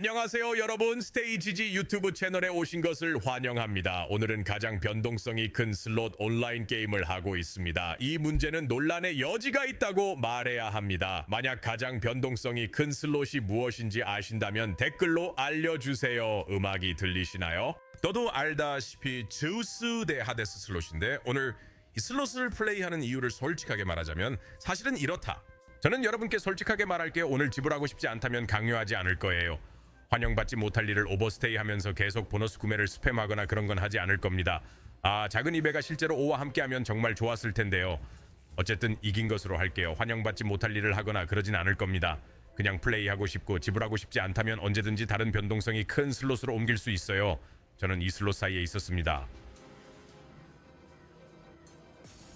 안녕하세요 여러분 스테이지지 유튜브 채널에 오신 것을 환영합니다 오늘은 가장 변동성이 큰 슬롯 온라인 게임을 하고 있습니다 이 문제는 논란의 여지가 있다고 말해야 합니다 만약 가장 변동성이 큰 슬롯이 무엇인지 아신다면 댓글로 알려주세요 음악이 들리시나요? 너도 알다시피 즈우스 대 하데스 슬롯인데 오늘 이 슬롯을 플레이하는 이유를 솔직하게 말하자면 사실은 이렇다 저는 여러분께 솔직하게 말할게요. 오늘 지불하고 싶지 않다면 강요하지 않을 거예요. 환영받지 못할 일을 오버스테이 하면서 계속 보너스 구매를 스팸하거나 그런 건 하지 않을 겁니다. 아, 작은 이베가 실제로 오와 함께하면 정말 좋았을 텐데요. 어쨌든 이긴 것으로 할게요. 환영받지 못할 일을 하거나 그러진 않을 겁니다. 그냥 플레이하고 싶고 지불하고 싶지 않다면 언제든지 다른 변동성이 큰 슬롯으로 옮길 수 있어요. 저는 이 슬롯 사이에 있었습니다.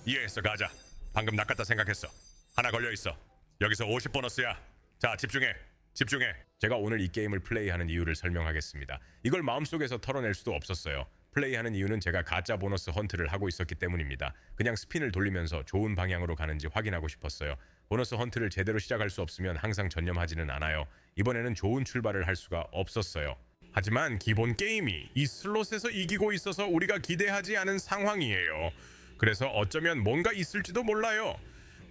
이해했어 가자 방금 낚았다 생각했어 하나 걸려 있어 여기서 50 보너스야 자 집중해 집중해. 제가 오늘 이 게임을 플레이하는 이유를 설명하겠습니다. 이걸 마음속에서 털어낼 수도 없었어요. 플레이하는 이유는 제가 가짜 보너스 헌트를 하고 있었기 때문입니다. 그냥 스핀을 돌리면서 좋은 방향으로 가는지 확인하고 싶었어요. 보너스 헌트를 제대로 시작할 수 없으면 항상 전념하지는 않아요. 이번에는 좋은 출발을 할 수가 없었어요. 하지만 기본 게임이 이 슬롯에서 이기고 있어서 우리가 기대하지 않은 상황이에요. 그래서 어쩌면 뭔가 있을지도 몰라요.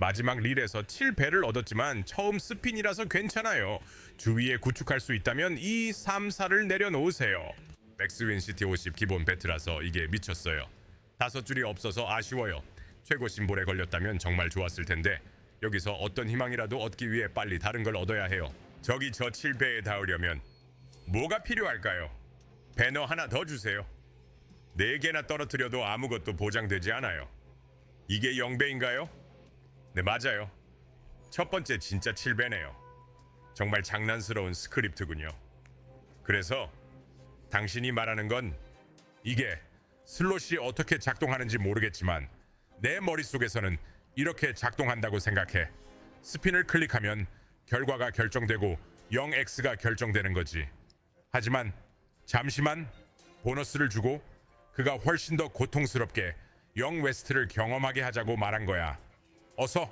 마지막 릴에서 7배를 얻었지만 처음 스핀이라서 괜찮아요. 주위에 구축할 수 있다면 이 3, 4를 내려놓으세요. 맥스윈 시티 50 기본 배트라서 이게 미쳤어요. 다섯 줄이 없어서 아쉬워요. 최고 심볼에 걸렸다면 정말 좋았을 텐데 여기서 어떤 희망이라도 얻기 위해 빨리 다른 걸 얻어야 해요. 저기 저 7배에 닿으려면 뭐가 필요할까요? 배너 하나 더 주세요. 네 개나 떨어뜨려도 아무것도 보장되지 않아요. 이게 영배인가요? 네, 맞아요. 첫 번째 진짜 7배네요. 정말 장난스러운 스크립트군요. 그래서 당신이 말하는 건 이게 슬롯이 어떻게 작동하는지 모르겠지만 내 머릿속에서는 이렇게 작동한다고 생각해. 스핀을 클릭하면 결과가 결정되고 0x가 결정되는 거지. 하지만 잠시만 보너스를 주고 그가 훨씬 더 고통스럽게 영 웨스트를 경험하게 하자고 말한 거야. 어서.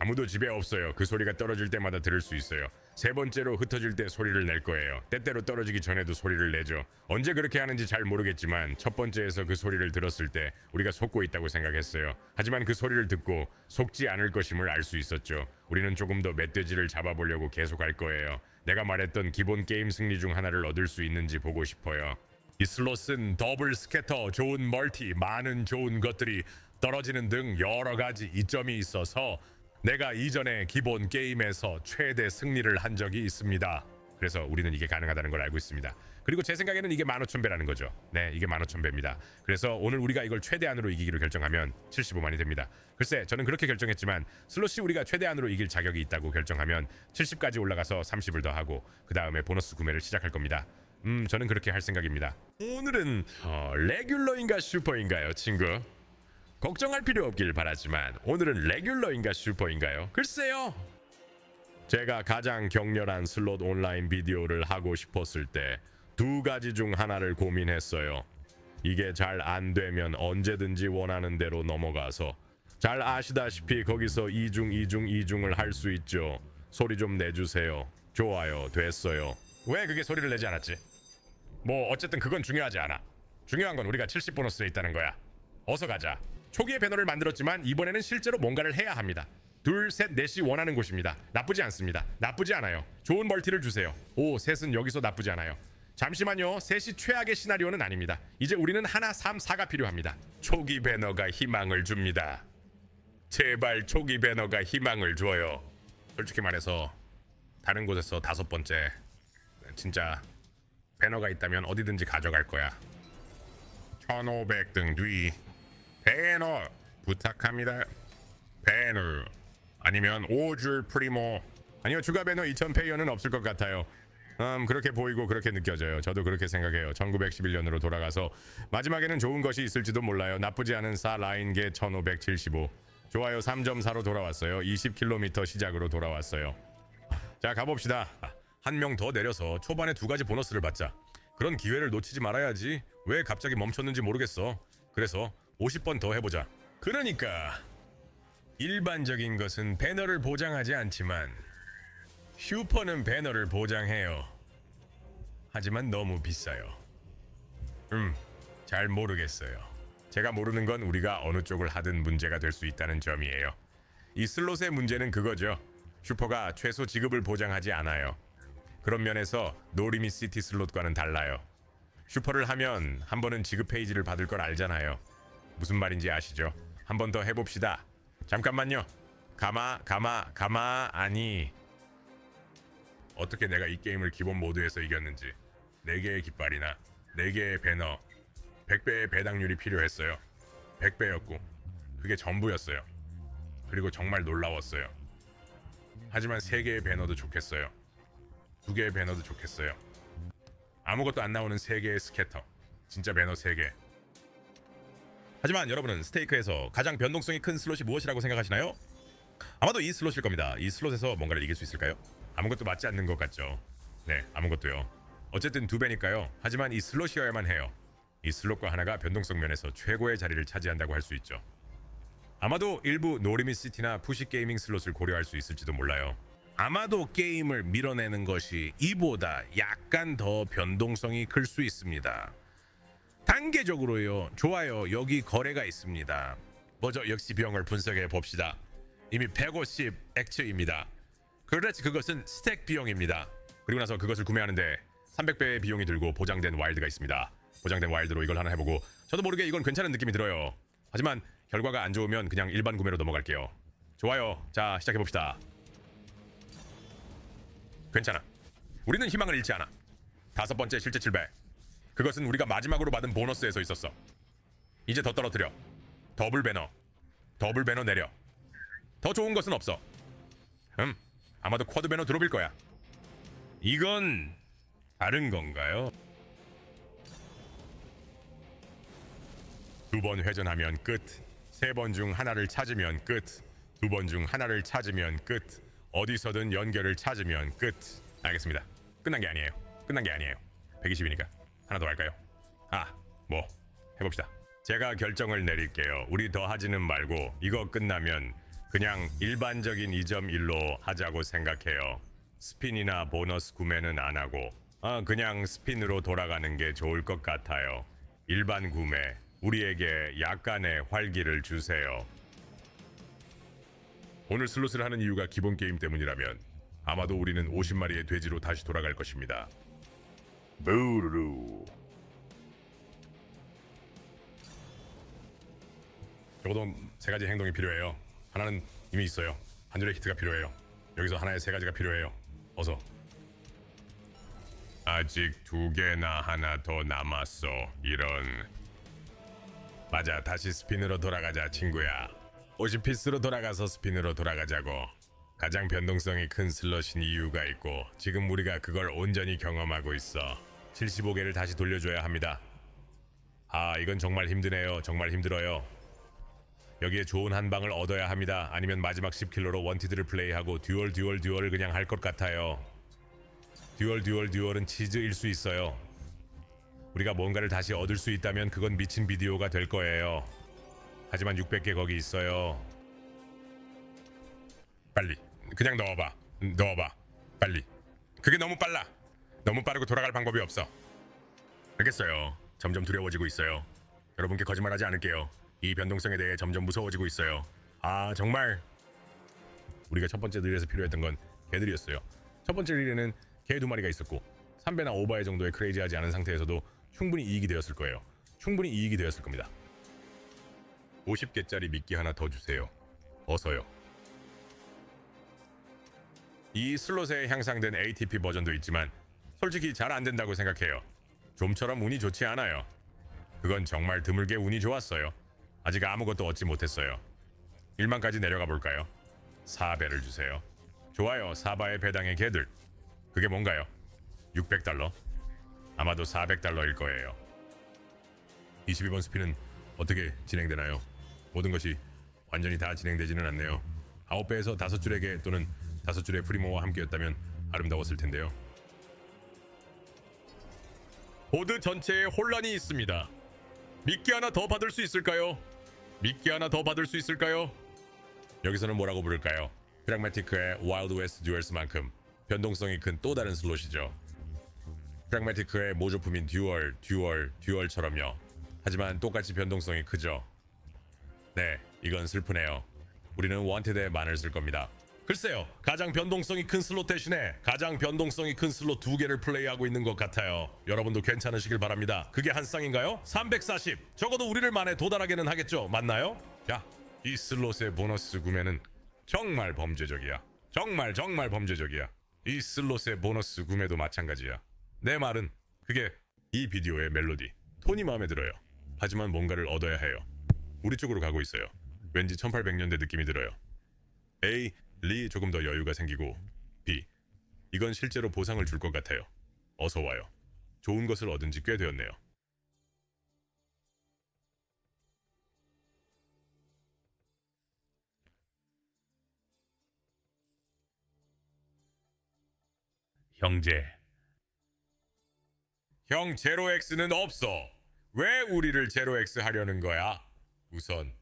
아무도 집에 없어요. 그 소리가 떨어질 때마다 들을 수 있어요. 세 번째로 흩어질 때 소리를 낼 거예요. 때때로 떨어지기 전에도 소리를 내죠. 언제 그렇게 하는지 잘 모르겠지만 첫 번째에서 그 소리를 들었을 때 우리가 속고 있다고 생각했어요. 하지만 그 소리를 듣고 속지 않을 것임을 알 수 있었죠. 우리는 조금 더 멧돼지를 잡아보려고 계속할 거예요. 내가 말했던 기본 게임 승리 중 하나를 얻을 수 있는지 보고 싶어요. 이 슬롯은 더블 스캐터, 좋은 멀티, 많은 좋은 것들이 떨어지는 등 여러 가지 이점이 있어서 내가 이전에 기본 게임에서 최대 승리를 한 적이 있습니다. 그래서 우리는 이게 가능하다는 걸 알고 있습니다. 그리고 제 생각에는 이게 15,000배라는 거죠. 네, 이게 15,000배입니다. 그래서 오늘 우리가 이걸 최대한으로 이기기로 결정하면 75만이 됩니다. 글쎄, 저는 그렇게 결정했지만 슬롯이 우리가 최대한으로 이길 자격이 있다고 결정하면 70까지 올라가서 30을 더 하고 그 다음에 보너스 구매를 시작할 겁니다. 음, 저는 그렇게 할 생각입니다. 오늘은 어, 레귤러인가 슈퍼인가요, 친구? 걱정할 필요 없길 바라지만 오늘은 레귤러인가 슈퍼인가요? 글쎄요. 제가 가장 격렬한 슬롯 온라인 비디오를 하고 싶었을 때 두 가지 중 하나를 고민했어요. 이게 잘 안 되면 언제든지 원하는 대로 넘어가서 잘 아시다시피 거기서 이중 이중 이중을 할 수 있죠. 소리 좀 내주세요. 좋아요, 됐어요. 왜 그게 소리를 내지 않았지? 뭐 어쨌든 그건 중요하지 않아. 중요한 건 우리가 70 보너스에 있다는 거야. 어서 가자. 초기에 배너를 만들었지만 이번에는 실제로 뭔가를 해야 합니다. 둘, 셋, 넷이 원하는 곳입니다. 나쁘지 않습니다. 나쁘지 않아요. 좋은 멀티를 주세요. 오, 셋은 여기서 나쁘지 않아요. 잠시만요. 셋이 최악의 시나리오는 아닙니다. 이제 우리는 하나, 삼, 사가 필요합니다. 초기 배너가 희망을 줍니다. 제발 초기 배너가 희망을 줘요. 솔직히 말해서 다른 곳에서 다섯 번째 진짜 배너가 있다면 어디든지 가져갈 거야. 1500등 뒤 배너 부탁합니다. 배너 아니면 5줄 프리모 아니요 추가 배너 2000 페이어는 없을 것 같아요. 음 그렇게 보이고 그렇게 느껴져요. 저도 그렇게 생각해요. 1911년으로 돌아가서 마지막에는 좋은 것이 있을지도 몰라요. 나쁘지 않은 사 라인계 1575 좋아요 3.4로 돌아왔어요. 20km 시작으로 돌아왔어요. 자 가봅시다. 한 명 더 내려서 초반에 두 가지 보너스를 받자. 그런 기회를 놓치지 말아야지. 왜 갑자기 멈췄는지 모르겠어. 그래서 50번 더 해보자. 그러니까 일반적인 것은 배너를 보장하지 않지만 슈퍼는 배너를 보장해요. 하지만 너무 비싸요. 음, 잘 모르겠어요. 제가 모르는 건 우리가 어느 쪽을 하든 문제가 될 수 있다는 점이에요. 이 슬롯의 문제는 그거죠. 슈퍼가 최소 지급을 보장하지 않아요. 그런 면에서 노리미 시티 슬롯과는 달라요. 슈퍼를 하면 한 번은 지급 페이지를 받을 걸 알잖아요. 무슨 말인지 아시죠? 한 번 더 해봅시다. 잠깐만요. 가마, 가마, 가마 아니. 어떻게 내가 이 게임을 기본 모드에서 이겼는지. 4개의 깃발이나 4개의 배너, 100배의 배당률이 필요했어요. 100배였고 그게 전부였어요. 그리고 정말 놀라웠어요. 하지만 3개의 배너도 좋겠어요. 2개의 배너도 좋겠어요. 아무것도 안 나오는 3개의 스캐터. 진짜 배너 3개. 하지만 여러분은 스테이크에서 가장 변동성이 큰 슬롯이 무엇이라고 생각하시나요? 아마도 이 슬롯일 겁니다. 이 슬롯에서 뭔가를 이길 수 있을까요? 아무것도 맞지 않는 것 같죠. 네, 아무것도요. 어쨌든 두 배니까요. 하지만 이 슬롯이어야만 해요. 이 슬롯과 하나가 변동성 면에서 최고의 자리를 차지한다고 할 수 있죠. 아마도 일부 노리미 시티나 푸시 게이밍 슬롯을 고려할 수 있을지도 몰라요. 아마도 게임을 밀어내는 것이 이보다 약간 더 변동성이 클 수 있습니다. 단계적으로요. 좋아요. 여기 거래가 있습니다. 먼저 역시 비용을 분석해 봅시다. 이미 150 액츠입니다. 그렇지 그것은 스택 비용입니다. 그리고 나서 그것을 구매하는데 300배의 비용이 들고 보장된 와일드가 있습니다. 보장된 와일드로 이걸 하나 해보고 저도 모르게 이건 괜찮은 느낌이 들어요. 하지만 결과가 안 좋으면 그냥 일반 구매로 넘어갈게요. 좋아요. 자 시작해 봅시다. 괜찮아. 우리는 희망을 잃지 않아. 다섯 번째 실제 7배. 그것은 우리가 마지막으로 받은 보너스에서 있었어. 이제 더 떨어뜨려. 더블 배너. 더블 배너 내려. 더 좋은 것은 없어. 음, 아마도 쿼드 배너 드롭일 거야. 이건 다른 건가요? 두 번 회전하면 끝. 세 번 중 하나를 찾으면 끝. 두 번 중 하나를 찾으면 끝. 어디서든 연결을 찾으면 끝. 알겠습니다. 끝난 게 아니에요. 끝난 게 아니에요. 120이니까 하나 더 할까요? 아, 뭐 해봅시다. 제가 결정을 내릴게요. 우리 더 하지는 말고 이거 끝나면 그냥 일반적인 2점 1로 하자고 생각해요. 스핀이나 보너스 구매는 안 하고 아 그냥 스핀으로 돌아가는 게 좋을 것 같아요. 일반 구매 우리에게 약간의 활기를 주세요. 오늘 슬롯을 하는 이유가 기본 게임 때문이라면 아마도 우리는 50마리의 돼지로 다시 돌아갈 것입니다. 부르르. 적어도 세 가지 행동이 필요해요. 하나는 이미 있어요. 한 줄의 히트가 필요해요. 여기서 하나의 세 가지가 필요해요. 어서. 아직 두 개나 하나 더 남았어. 이런. 맞아. 다시 스핀으로 돌아가자, 친구야. 50피스로 돌아가서 스핀으로 돌아가자고. 가장 변동성이 큰 슬롯인 이유가 있고 지금 우리가 그걸 온전히 경험하고 있어. 75개를 다시 돌려줘야 합니다. 아, 이건 정말 힘드네요. 정말 힘들어요. 여기에 좋은 한 방을 얻어야 합니다. 아니면 마지막 10킬로로 원티드를 플레이하고 듀얼 듀얼 듀얼을 그냥 할 것 같아요. 듀얼 듀얼 듀얼은 치즈일 수 있어요. 우리가 뭔가를 다시 얻을 수 있다면 그건 미친 비디오가 될 거예요. 하지만 600개 거기 있어요. 빨리 그냥 넣어봐. 넣어봐. 빨리. 그게 너무 빨라. 너무 빠르고 돌아갈 방법이 없어. 알겠어요. 점점 두려워지고 있어요. 여러분께 거짓말하지 않을게요. 이 변동성에 대해 점점 무서워지고 있어요. 아 정말 우리가 첫 번째 릴에서 필요했던 건 개들이었어요. 첫 번째 릴에는 개 두 마리가 있었고 3배나 5배 정도의 크레이지하지 않은 상태에서도 충분히 이익이 되었을 거예요. 충분히 이익이 되었을 겁니다. 50개짜리 미끼 하나 더 주세요. 어서요. 이 슬롯에 향상된 ATP 버전도 있지만 솔직히 잘 안 된다고 생각해요. 좀처럼 운이 좋지 않아요. 그건 정말 드물게 운이 좋았어요. 아직 아무것도 얻지 못했어요. 1만까지 내려가 볼까요? 4배를 주세요. 좋아요. 4바의 배당의 개들. 그게 뭔가요? 600달러? 아마도 400달러일 거예요. 22번 스피는 어떻게 진행되나요? 모든 것이 완전히 다 진행되지는 않네요. 9배에서 5줄의 개 또는 5줄의 프리모와 함께였다면 아름다웠을 텐데요. 보드 전체에 혼란이 있습니다. 미끼 하나 더 받을 수 있을까요? 미끼 하나 더 받을 수 있을까요? 여기서는 뭐라고 부를까요? 프랑마티크의 와일드 웨스트 듀얼스만큼 변동성이 큰 또 다른 슬롯이죠. 프랙매티크의 모조품인 듀얼, 듀얼, 듀얼처럼요. 하지만 똑같이 변동성이 크죠. 네, 이건 슬프네요. 우리는 원테드에 만을 쓸 겁니다. 글쎄요, 가장 변동성이 큰 슬롯 대신에 가장 변동성이 큰 슬롯 두 개를 플레이하고 있는 것 같아요. 여러분도 괜찮으시길 바랍니다. 그게 한 쌍인가요? 340. 적어도 우리를 만에 도달하게는 하겠죠. 맞나요? 야, 이 슬롯의 보너스 구매는 정말 범죄적이야. 정말 정말 범죄적이야. 이 슬롯의 보너스 구매도 마찬가지야. 내 말은 그게 이 비디오의 멜로디. 톤이 마음에 들어요. 하지만 뭔가를 얻어야 해요. 우리 쪽으로 가고 있어요. 왠지 1800년대 느낌이 들어요. A. 리 조금 더 여유가 생기고 B. 이건 실제로 보상을 줄 것 같아요. 어서 와요. 좋은 것을 얻은 지 꽤 되었네요. 형제. 형 제로엑스는 없어. 왜 우리를 제로엑스 하려는 거야? 우선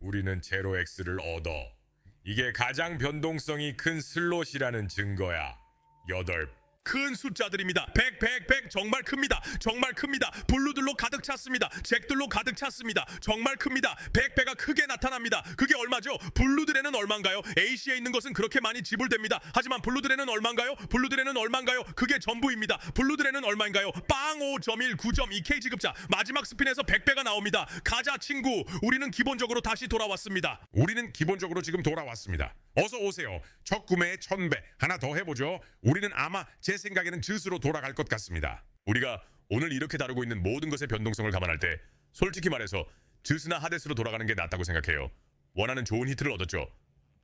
우리는 제로엑스를 얻어. 이게 가장 변동성이 큰 슬롯이라는 증거야. 여덟. 큰 숫자들입니다. 100, 100, 100 정말 큽니다. 정말 큽니다. 블루들로 가득 찼습니다. 잭들로 가득 찼습니다. 정말 큽니다. 100, 배가 크게 나타납니다. 그게 얼마죠? 블루들에는 얼마인가요? A시에 있는 것은 그렇게 많이 지불됩니다. 하지만 블루들에는 얼마인가요? 블루들에는 얼마인가요? 그게 전부입니다. 블루들에는 얼마인가요? 빵 5.1, 9.2K 지급자. 마지막 스핀에서 100배가 나옵니다. 가자 친구. 우리는 기본적으로 다시 돌아왔습니다. 우리는 기본적으로 지금 돌아왔습니다. 어서 오세요. 첫 구매에 천 배. 하나 더 해보죠. 우리는 아마 제 생각에는 즈스로 돌아갈 것 같습니다. 우리가 오늘 이렇게 다루고 있는 모든 것의 변동성을 감안할 때 솔직히 말해서 즈스나 하데스로 돌아가는 게 낫다고 생각해요. 원하는 좋은 히트를 얻었죠.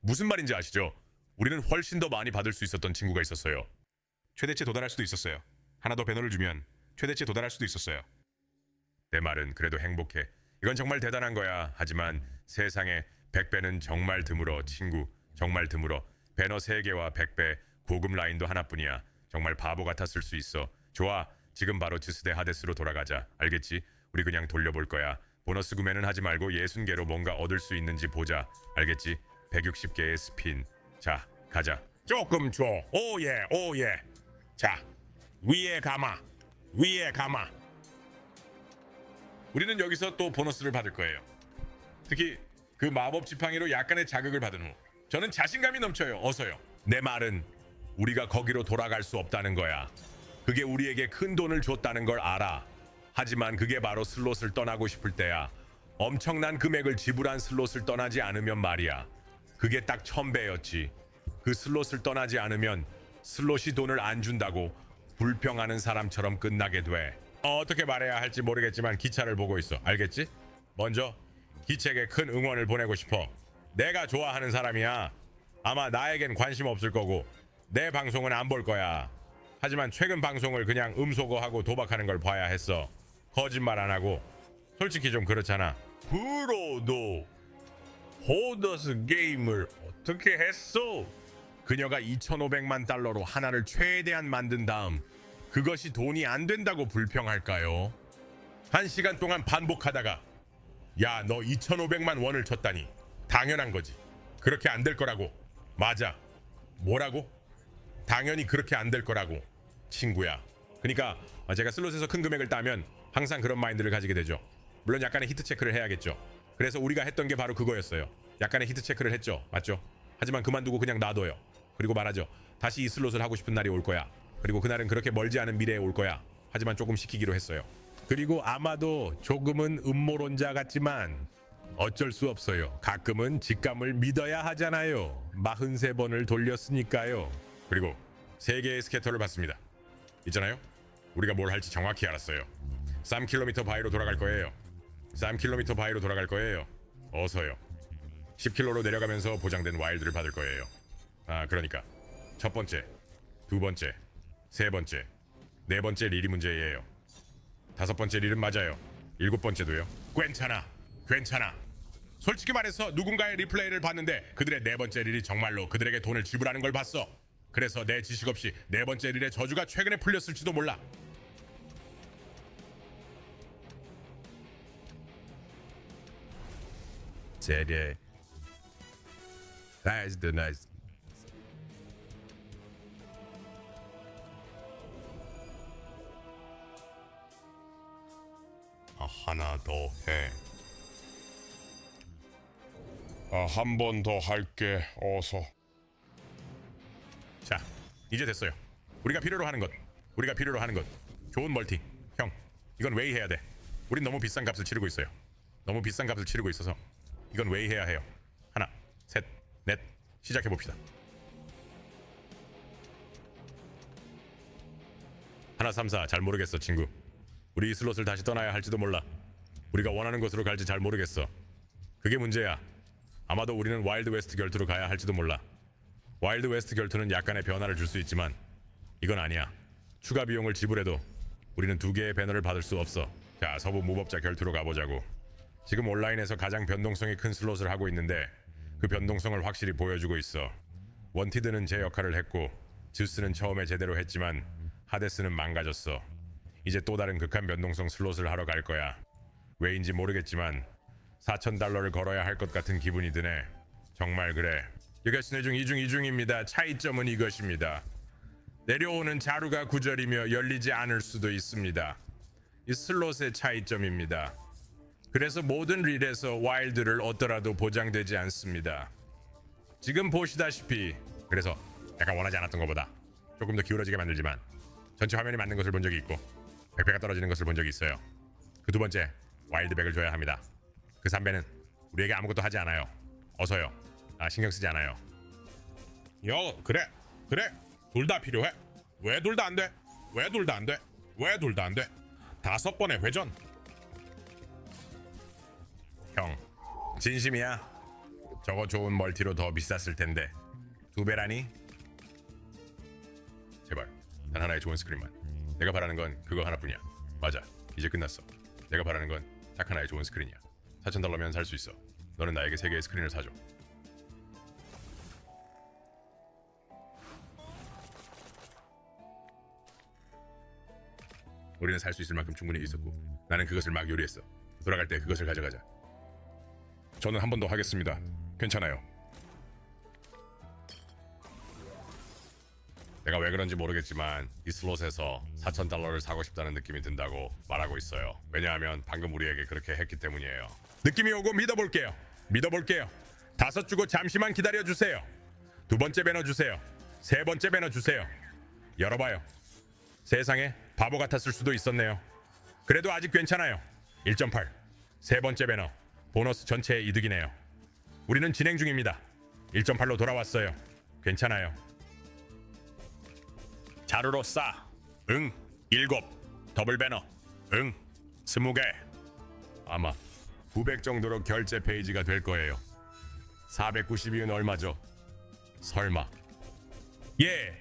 무슨 말인지 아시죠? 우리는 훨씬 더 많이 받을 수 있었던 친구가 있었어요. 최대치 도달할 수도 있었어요. 하나 더 배너를 주면 최대치 도달할 수도 있었어요. 내 말은 그래도 행복해. 이건 정말 대단한 거야. 하지만 세상에 100배는 정말 드물어, 친구. 정말 드물어. 배너 3개와 100배, 고급 라인도 하나뿐이야. 정말 바보 같았을 수 있어. 좋아. 지금 바로 지스대 하데스로 돌아가자. 알겠지? 우리 그냥 돌려볼 거야. 보너스 구매는 하지 말고 60개로 뭔가 얻을 수 있는지 보자. 알겠지? 160개의 스핀. 자, 가자. 조금 줘. 오예, 오예. 자, 위에 감아. 위에 감아. 우리는 여기서 또 보너스를 받을 거예요. 특히 그 마법 지팡이로 약간의 자극을 받은 후 저는 자신감이 넘쳐요. 어서요. 내 말은 우리가 거기로 돌아갈 수 없다는 거야. 그게 우리에게 큰 돈을 줬다는 걸 알아. 하지만 그게 바로 슬롯을 떠나고 싶을 때야. 엄청난 금액을 지불한 슬롯을 떠나지 않으면 말이야. 그게 딱 천배였지. 그 슬롯을 떠나지 않으면 슬롯이 돈을 안 준다고 불평하는 사람처럼 끝나게 돼. 어, 어떻게 말해야 할지 모르겠지만 기차를 보고 있어. 알겠지? 먼저 기책에 큰 응원을 보내고 싶어. 내가 좋아하는 사람이야. 아마 나에겐 관심 없을 거고 내 방송은 안 볼 거야. 하지만 최근 방송을 그냥 음소거하고 도박하는 걸 봐야 했어. 거짓말 안 하고 솔직히 좀 그렇잖아. 프로도 호더스 게임을 어떻게 했어? 그녀가 2,500만 달러로 하나를 최대한 만든 다음 그것이 돈이 안 된다고 불평할까요? 한 시간 동안 반복하다가 야 너 2,500만 원을 쳤다니 당연한 거지. 그렇게 안 될 거라고. 맞아. 뭐라고? 당연히 그렇게 안 될 거라고. 친구야. 그러니까 제가 슬롯에서 큰 금액을 따면 항상 그런 마인드를 가지게 되죠. 물론 약간의 히트 체크를 해야겠죠. 그래서 우리가 했던 게 바로 그거였어요. 약간의 히트 체크를 했죠. 맞죠? 하지만 그만두고 그냥 놔둬요. 그리고 말하죠. 다시 이 슬롯을 하고 싶은 날이 올 거야. 그리고 그날은 그렇게 멀지 않은 미래에 올 거야. 하지만 조금 시키기로 했어요. 그리고 아마도 조금은 음모론자 같지만 어쩔 수 없어요. 가끔은 직감을 믿어야 하잖아요. 43번을 돌렸으니까요. 그리고 세 개의 스캐터를 봤습니다. 있잖아요. 우리가 뭘 할지 정확히 알았어요. 3km 바이로 돌아갈 거예요. 3km 바이로 돌아갈 거예요. 어서요. 10km로 내려가면서 보장된 와일드를 받을 거예요. 아, 그러니까 첫 번째, 두 번째, 세 번째, 네 번째 릴이 문제예요. 다섯 번째 릴은 맞아요. 일곱 번째도요. 괜찮아. 괜찮아. 솔직히 말해서 누군가의 리플레이를 봤는데 그들의 네 번째 릴이 정말로 그들에게 돈을 지불하는 걸 봤어. 그래서 내 지식 없이 네 번째 릴의 저주가 최근에 풀렸을지도 몰라. 제리. 나이스 나이스. 하나 더 해. 아, 한 번 더 할게. 어서. 자, 이제 됐어요. 우리가 필요로 하는 것. 우리가 필요로 하는 것. 좋은 멀티. 형, 이건 웨이 해야 돼. 우린 너무 비싼 값을 치르고 있어요. 너무 비싼 값을 치르고 있어서 이건 웨이 해야 해요. 하나, 셋, 넷. 시작해 봅시다. 하나 삼사 잘 모르겠어 친구. 우리 이 슬롯을 다시 떠나야 할지도 몰라. 우리가 원하는 곳으로 갈지 잘 모르겠어. 그게 문제야. 아마도 우리는 와일드 웨스트 결투로 가야 할지도 몰라. 와일드 웨스트 결투는 약간의 변화를 줄 수 있지만 이건 아니야. 추가 비용을 지불해도 우리는 두 개의 배너를 받을 수 없어. 자, 서부 무법자 결투로 가보자고. 지금 온라인에서 가장 변동성이 큰 슬롯을 하고 있는데 그 변동성을 확실히 보여주고 있어. 원티드는 제 역할을 했고 즈스는 처음에 제대로 했지만 하데스는 망가졌어. 이제 또 다른 극한 변동성 슬롯을 하러 갈 거야. 왜인지 모르겠지만 4천 달러를 걸어야 할 것 같은 기분이 드네. 정말 그래. 이것은 중 이중 이중입니다. 차이점은 이것입니다. 내려오는 자루가 구절이며 열리지 않을 수도 있습니다. 이 슬롯의 차이점입니다. 그래서 모든 릴에서 와일드를 얻더라도 보장되지 않습니다. 지금 보시다시피 그래서 약간 원하지 않았던 것보다 조금 더 기울어지게 만들지만 전체 화면이 맞는 것을 본 적이 있고 백배가 떨어지는 것을 본 적이 있어요. 그 두 번째 와일드백을 줘야 합니다. 그 삼배는 우리에게 아무것도 하지 않아요. 어서요. 아 신경 쓰지 않아요. 여 그래 그래 둘 다 필요해. 왜 둘 다 안 돼? 왜 둘 다 안 돼? 왜 둘 다 안 돼? 다섯 번의 회전. 형 진심이야? 저거 좋은 멀티로 더 비쌌을 텐데 두 배라니? 제발 단 하나의 좋은 스크린만 내가 바라는 건 그거 하나뿐이야 맞아 이제 끝났어 내가 바라는 건 딱 하나의 좋은 스크린이야 4천 달러면 살 수 있어 너는 나에게 세 개의 스크린을 사줘 우리는 살 수 있을 만큼 충분히 있었고 나는 그것을 막 요리했어 돌아갈 때 그것을 가져가자 저는 한 번 더 하겠습니다. 괜찮아요. 내가 왜 그런지 모르겠지만 이 슬롯에서 4천 달러를 사고 싶다는 느낌이 든다고 말하고 있어요. 왜냐하면 방금 우리에게 그렇게 했기 때문이에요. 느낌이 오고 믿어볼게요. 믿어볼게요. 다섯 주고 잠시만 기다려 주세요. 두 번째 배너 주세요. 세 번째 배너 주세요. 열어봐요. 세상에 바보 같았을 수도 있었네요. 그래도 아직 괜찮아요. 1.8. 세 번째 배너. 보너스 전체의 이득이네요. 우리는 진행 중입니다. 1.8로 돌아왔어요. 괜찮아요. 자루로 싸. 응. 일곱. 더블 배너. 응. 스무 개. 아마 900 정도로 결제 페이지가 될 거예요. 492은 얼마죠? 설마. 예.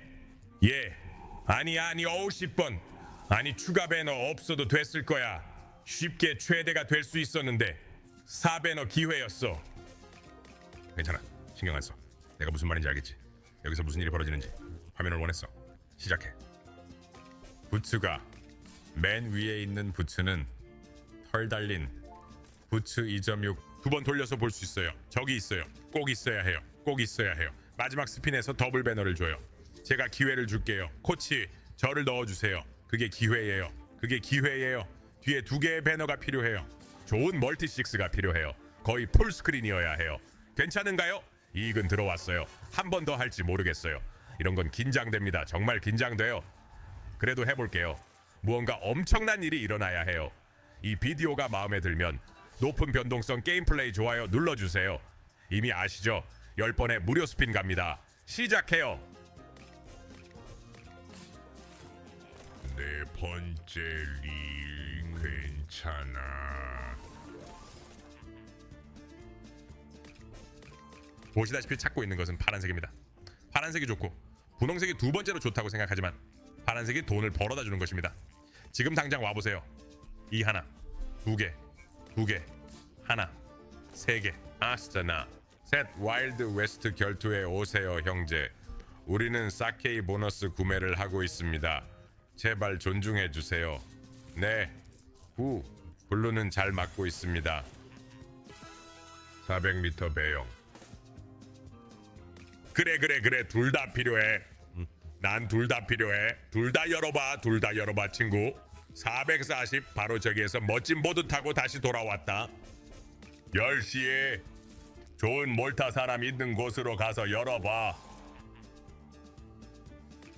예. 아니 아니 50번. 아니 추가 배너 없어도 됐을 거야. 쉽게 최대가 될 수 있었는데 4배너 기회였어. 괜찮아. 신경 안 써. 내가 무슨 말인지 알겠지. 여기서 무슨 일이 벌어지는지 화면을 원했어. 시작해. 부츠가 맨 위에 있는 부츠는 털 달린 부츠 2.6 두 번 돌려서 볼 수 있어요. 저기 있어요. 꼭 있어야 해요. 꼭 있어야 해요. 마지막 스핀에서 더블 배너를 줘요. 제가 기회를 줄게요. 코치 저를 넣어주세요. 그게 기회예요. 그게 기회예요. 뒤에 두 개의 배너가 필요해요. 좋은 멀티 식스가 필요해요. 거의 풀 스크린이어야 해요. 괜찮은가요? 이익은 들어왔어요. 한 번 더 할지 모르겠어요. 이런 건 긴장됩니다. 정말 긴장돼요. 그래도 해볼게요. 무언가 엄청난 일이 일어나야 해요. 이 비디오가 마음에 들면 높은 변동성 게임 플레이 좋아요 눌러주세요. 이미 아시죠? 10번의 무료 스핀 갑니다. 시작해요. 네 번째 리 괜찮아. 보시다시피 찾고 있는 것은 파란색입니다. 파란색이 좋고 분홍색이 두 번째로 좋다고 생각하지만 파란색이 돈을 벌어다 주는 것입니다. 지금 당장 와 보세요. 이 하나, 두 개, 두 개, 하나, 세 개. 아스타나. 셋 와일드 웨스트 결투에 오세요, 형제. 우리는 사케이 보너스 구매를 하고 있습니다. 제발 존중해 주세요. 네. 후. 블루는 잘 맞고 있습니다. 400m 배영. 그래 그래 그래 둘 다 필요해. 난 둘 다 필요해. 둘 다 열어봐. 둘 다 열어봐 친구. 440 바로 저기에서 멋진 보드 타고 다시 돌아왔다. 10시에 좋은 몰타 사람 있는 곳으로 가서 열어봐.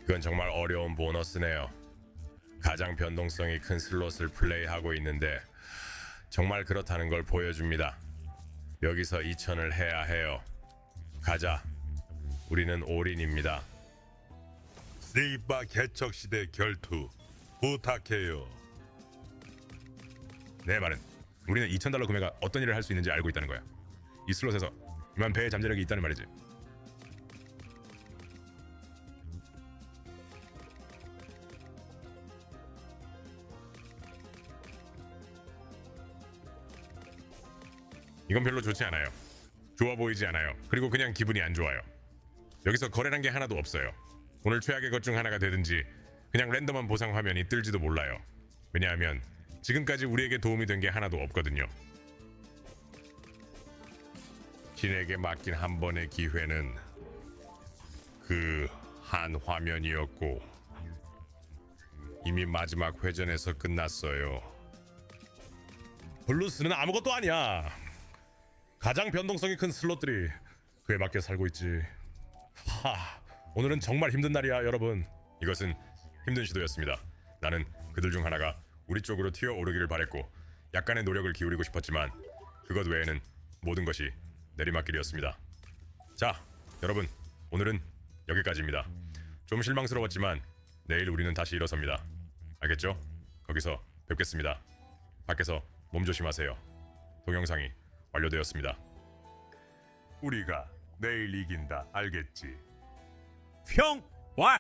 그건 정말 어려운 보너스네요. 가장 변동성이 큰 슬롯을 플레이하고 있는데 정말 그렇다는 걸 보여줍니다. 여기서 2000을 해야 해요. 가자. 우리는 올인입니다. 세이바 개척시대 결투 부탁해요. 내 말은 우리는 2,000달러 구매가 어떤 일을 할 수 있는지 알고 있다는 거야. 이 슬롯에서 이만 배의 잠재력이 있다는 말이지. 이건 별로 좋지 않아요. 좋아 보이지 않아요. 그리고 그냥 기분이 안 좋아요. 여기서 거래란 게 하나도 없어요. 오늘 최악의 것 중 하나가 되든지 그냥 랜덤한 보상 화면이 뜰지도 몰라요. 왜냐하면 지금까지 우리에게 도움이 된 게 하나도 없거든요. 신에게 맡긴 한 번의 기회는 그 한 화면이었고 이미 마지막 회전에서 끝났어요. 블루스는 아무것도 아니야. 가장 변동성이 큰 슬롯들이 그에 맞게 살고 있지. 하, 오늘은 정말 힘든 날이야, 여러분. 이것은 힘든 시도였습니다. 나는 그들 중 하나가 우리 쪽으로 튀어 오르기를 바랬고 약간의 노력을 기울이고 싶었지만 그것 외에는 모든 것이 내리막길이었습니다. 자, 여러분, 오늘은 여기까지입니다. 좀 실망스러웠지만 내일 우리는 다시 일어섭니다. 알겠죠? 거기서 뵙겠습니다. 밖에서 몸 조심하세요. 동영상이 완료되었습니다. 우리가 내일 이긴다. 알겠지? 평 와.